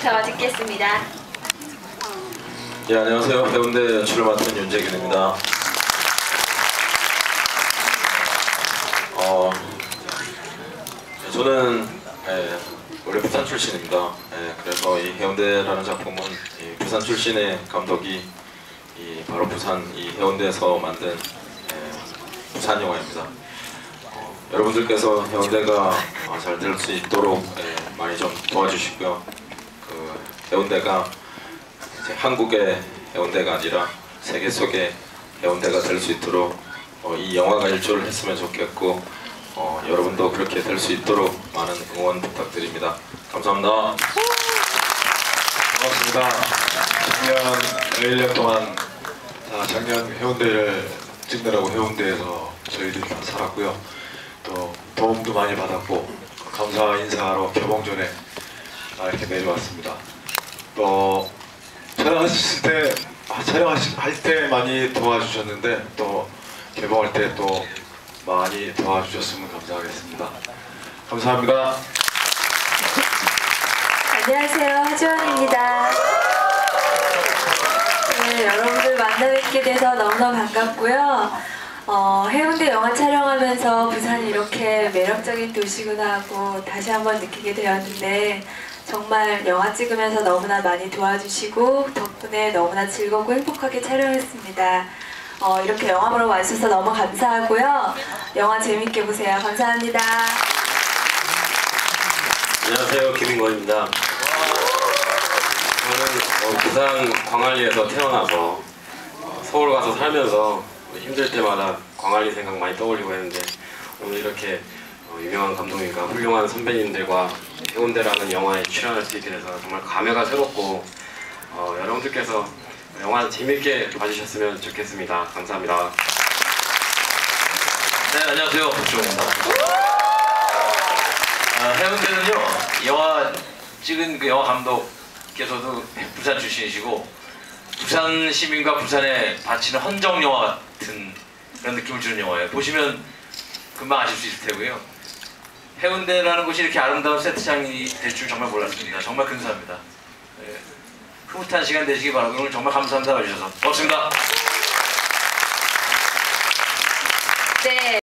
노래부터 듣겠습니다. 예, 안녕하세요. 해운대 연출을 맡은 윤재균입니다. 어, 저는 예, 원래 부산 출신입니다. 예, 그래서 이 해운대라는 작품은 이 부산 출신의 감독이 이 바로 부산 이 해운대에서 만든 예, 부산 영화입니다. 어, 여러분들께서 해운대가 어, 잘될수 있도록 예, 많이 좀 도와주시고요. 그 해운대가 이제 한국의 해운대가 아니라 세계 속의 해운대가 될 수 있도록 어, 이 영화가 일조를 했으면 좋겠고 어, 여러분도 그렇게 될 수 있도록 많은 응원 부탁드립니다. 감사합니다. 반갑습니다. 작년 1년 동안 다 작년 해운대를 찍느라고 해운대에서 저희들이 다 살았고요. 또 도움도 많이 받았고 감사 인사하러 개봉전에 아, 이렇게 내려왔습니다. 또 촬영하실 때 아, 촬영할 때 많이 도와주셨는데 또 개봉할 때 또 많이 도와주셨으면 감사하겠습니다. 감사합니다. 안녕하세요. 하지원입니다. 네, 여러분들 만나 뵙게 돼서 너무나 반갑고요. 어, 해운대 영화 촬영하면서 부산이 이렇게 매력적인 도시구나 하고 다시 한번 느끼게 되었는데 정말 영화 찍으면서 너무나 많이 도와주시고 덕분에 너무나 즐겁고 행복하게 촬영했습니다. 어, 이렇게 영화 보러 와주셔서 너무 감사하고요. 영화 재밌게 보세요. 감사합니다. 안녕하세요. 김인권입니다. 저는 어, 부산 광안리에서 태어나서 어, 서울 가서 살면서 힘들 때마다 광안리 생각 많이 떠올리고 했는데 오늘 이렇게 어, 유명한 감독님과 훌륭한 선배님들과 해운대라는 영화에 출연할 수 있게 돼서 정말 감회가 새롭고 어, 여러분들께서 영화 재밌게 봐주셨으면 좋겠습니다. 감사합니다. 네, 안녕하세요. 박주호입니다. 아, 해운대는요, 영화 찍은 그 영화 감독께서도 부산 출신이시고, 부산 시민과 부산에 바치는 헌정 영화 같은 그런 느낌을 주는 영화예요. 보시면 금방 아실 수 있을 테고요. 해운대라는 곳이 이렇게 아름다운 세트장이 될 줄 정말 몰랐습니다. 정말 근사합니다. 네, 흐뭇한 시간 되시기 바라고 오늘 정말 감사합니다 와주셔서 고맙습니다. 네.